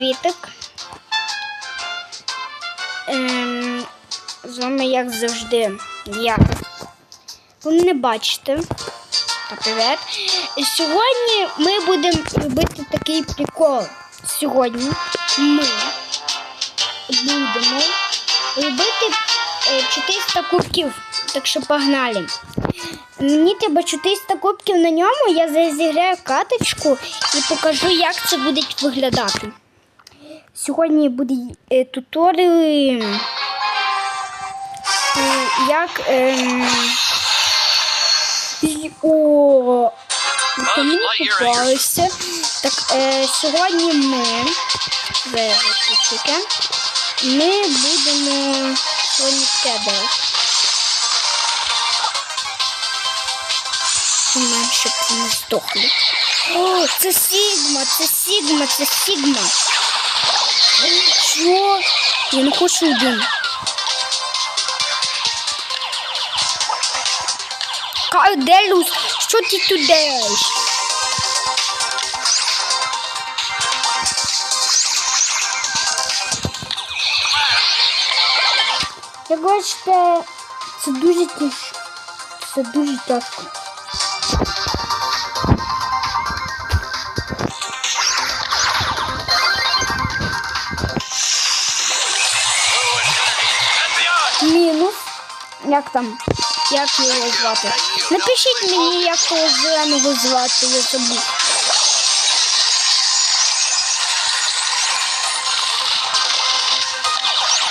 Вітик. Ем, з вами, як завжди, я. Ви мене бачите. Та привіт. Сьогодні ми будемо робити такий прикол. Сьогодні ми будемо робити е, 400 кубків. Так що погнали. Мені треба 400 кубків на ньому. Я зіграю каточку і покажу, як це буде виглядати. Сьогодні буде е, туторіал, е, як. ем, О, мені попалося. Так, е, сьогодні ми. Зараз. Ми будемо сьогодні тебе. Щоб не здохли. О, це Сігма, це Сігма, це Сігма. Що? Я не хочу один. Карделус, що ти тут даєш? Як бачите, це дуже тяжко. Це дуже тяжко. Як там? Як його звати? Напишіть мені, як того зеленого звати, я забув.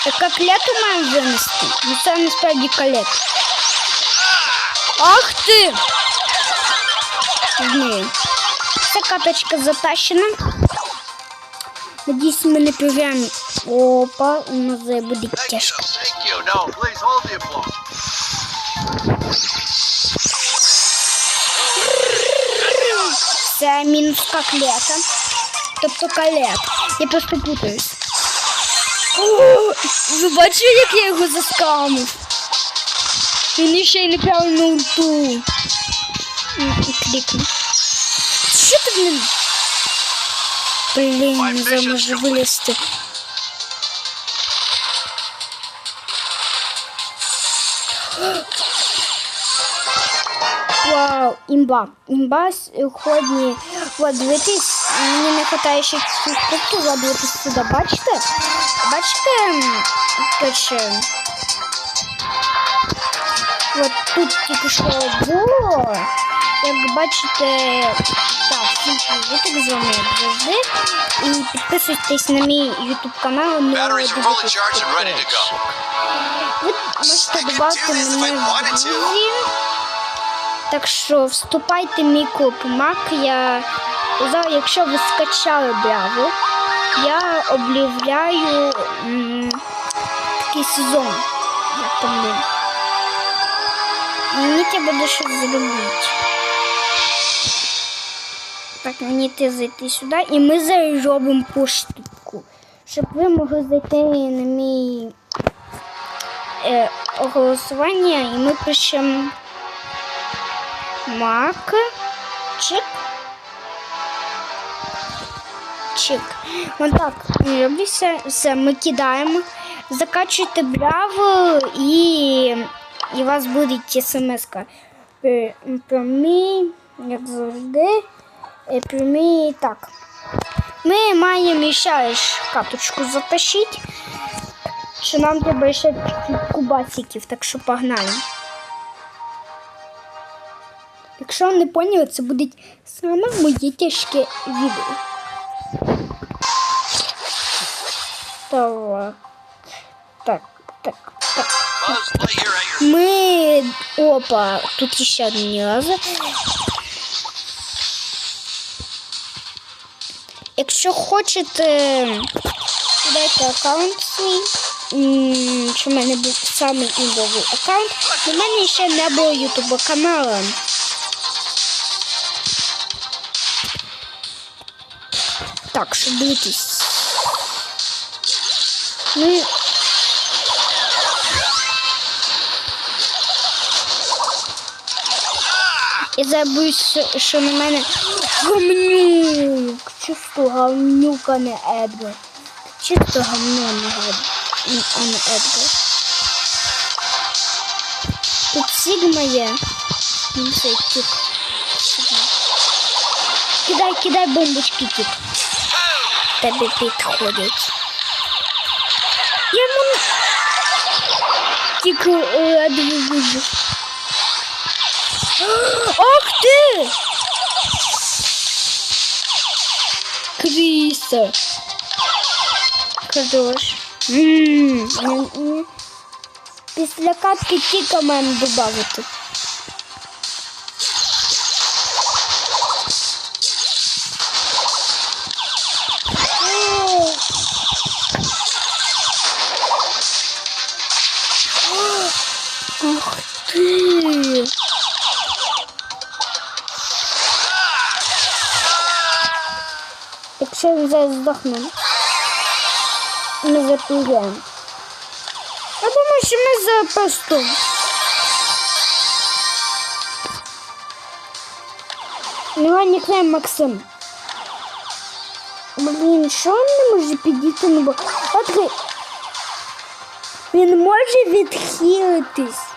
Така клету маємо винести. Ну це насправді калет. Ах ти! Ні. Ця каточка затащена. Надіюсь, ми не програємо. Опа, у нас зараз буде Thank you. тяжко. Це мінус коклета. Тобто калет. Я просто путаюсь. О, ви бачили, як я його заскамив? Він ще й неправильно ульту. М, І клікнув. Що ти в мене? Блін, не зможу вилізти. Вау, імба. Імба сьогодні. От, мені не вистачає ще цих кубків, от сюди, бачите? Бачите, м, от тут тільки що було. Як бачите, так, всім привіт, з вами як завжди. І підписуйтесь на мій YouTube канал. ну, go. Ви можете додати мене в друзі. Так що вступайте в мій клуб Мак. Я якщо ви скачали Браво, я об'являю такий сезон. Як там. Мені треба буде щось зробити. Так, мені ти зайти сюди, і ми зараз робимо поштуку, щоб ви могли зайти на мій е, голосування, і ми пишемо Мак. Чик. Чик. Вон так. Робиться. Все, ми кидаємо. Закачуйте браво і, і у вас буде смс-ка. Е, як завжди. е, так. Ми маємо ще каточку затащити. Що нам треба ще кубасиків, так що погнали. Якщо не поняли, це буде саме моє тяжке відео. Так. Так, так, так. Ми. Опа, тут ще одні рази. Якщо хочете, дайте аккаунт свій. Що в мене був самий імбовий аккаунт. У мене ще не було ютубу каналу. Так, що дивитись. Ну, Я забув, що- на мене гамнюк. чисто говнюка, не Едгар. Чисто Гед- а не Едгар. Тут Сігма є. Кидай, кидай бомбочки, тік. Тебе підходять. Я йому тільки ледве вижив. Ах ти! Кріса. Хорош. Після катки тільки мене додати. Ах ти! Якщо він зараз здохне, ми запіємо. Я думаю, що ми за просто. Його нікнейм Максим. Блін, що він не може підійти? Ну. От Він може відхилитись.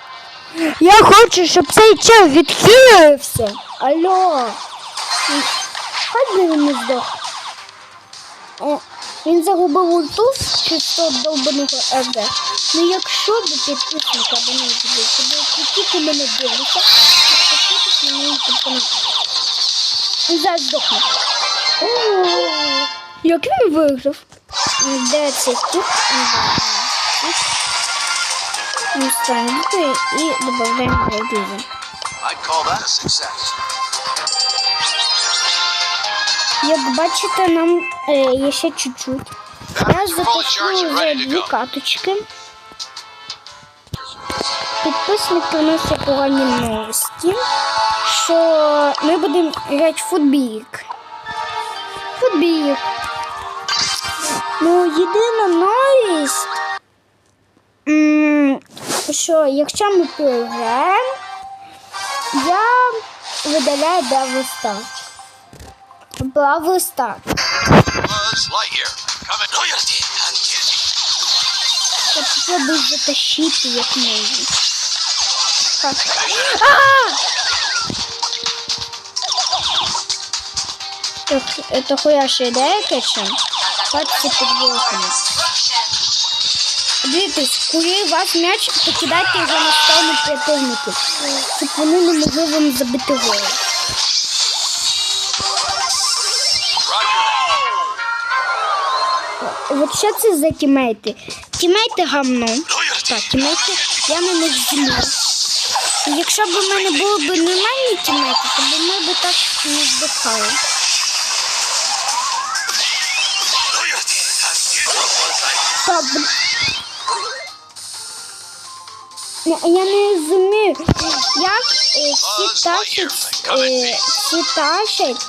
Я хочу, щоб цей чел відхилився. Алло. Хай би він не здох. Е, Він загубив ульту чи що довбаного РД. Ну якщо б підписника до мене зробив, то б тільки мене дивиться, підписуйтесь на мій канал. Він зараз здохне. О, Як він виграв? Де цей? Ми ставимо call that a success. Як бачите, нам е, є ще чуть-чуть. Я запишу вже дві каточки. Підписник приносить погані новості, що ми будемо грати в футбік. Футбік. Ну, єдина новість, що якщо ми програємо, я видаляю Бравл Стар. Бравл Стар. Я попробую затащити як можна. Так. Так, это хуяша ідея, качем? Пальці під вухами. Дивіться, коли у вас м'яч, покидайте його на сторону противників, щоб вони не могли вам забити гол. От що це за тімейти? Тімейти гамно. Так, тімейти, я на них злю. Якщо б у мене було б нормальні тімейти, то б ми б так не здихали. Я- Я не розумію, як е, всі тащать, е, всі тащать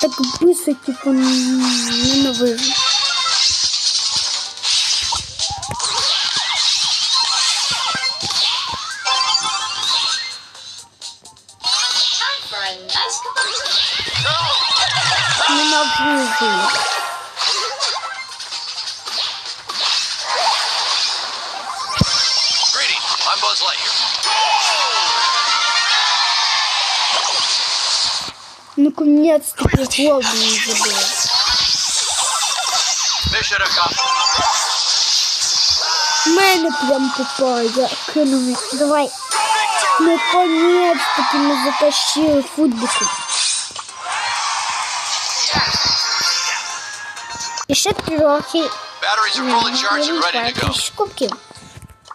так быстро, типу, ненавижу. Ненавижу. Наконец-таки голову не забила. Mission accomplished. В мене прям попало, я кинув. Давай. Наконец-таки ми затащили футбику. І ще трохи. Batteries are fully charged and ready to go. Трішки кубків.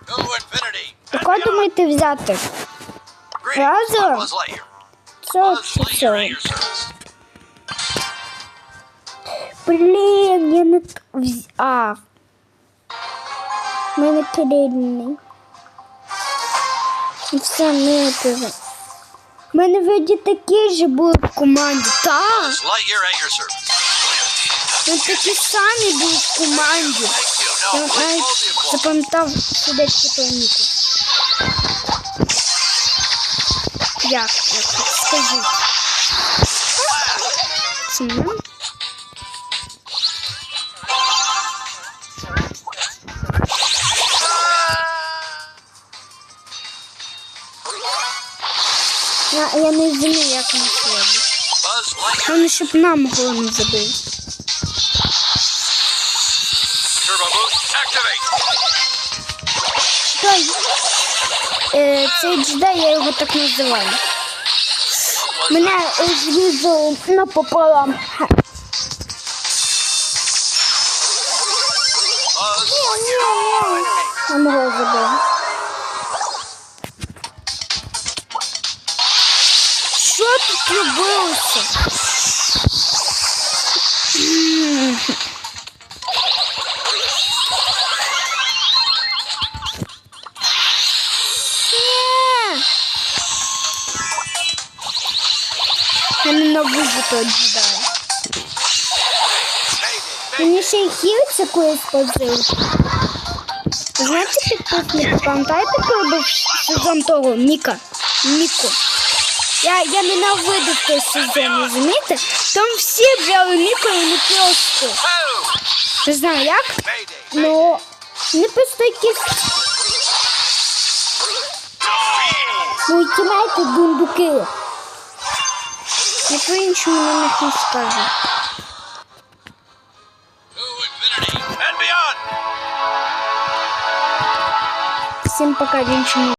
Go to infinity. and Кого beyond. думаєте взяти? Greetings. At your service. Блін, я не А. В мене крильний. І все, не тебе. У мене вроді такі ж були в команді. Так. Your service. Loyalty. Ми такі самі були в команді. You. Я навіть запам'ятав судечки планети. Я Скажіть. Ціна? Я, я не розумію, як він це робить. Вони щоб нам голову не забили. Turbo boost activate! Е, цей джедай, я його так називаю. Мене знизу напополам. Мого забив. Того джедая. Mayday. Мені ще й хілиться колись позив. Знаєте, підписники, пам'ятаєте, коли був сезон того Міка? Міку. Я, я ненавидив той сезон, розумієте? Там всі брали Міку і не просто. Не знаю як, ну не просто якісь мої тімейти дундуки. Я по-іншому на них не скажу. To infinity and beyond. Всім пока, в іншому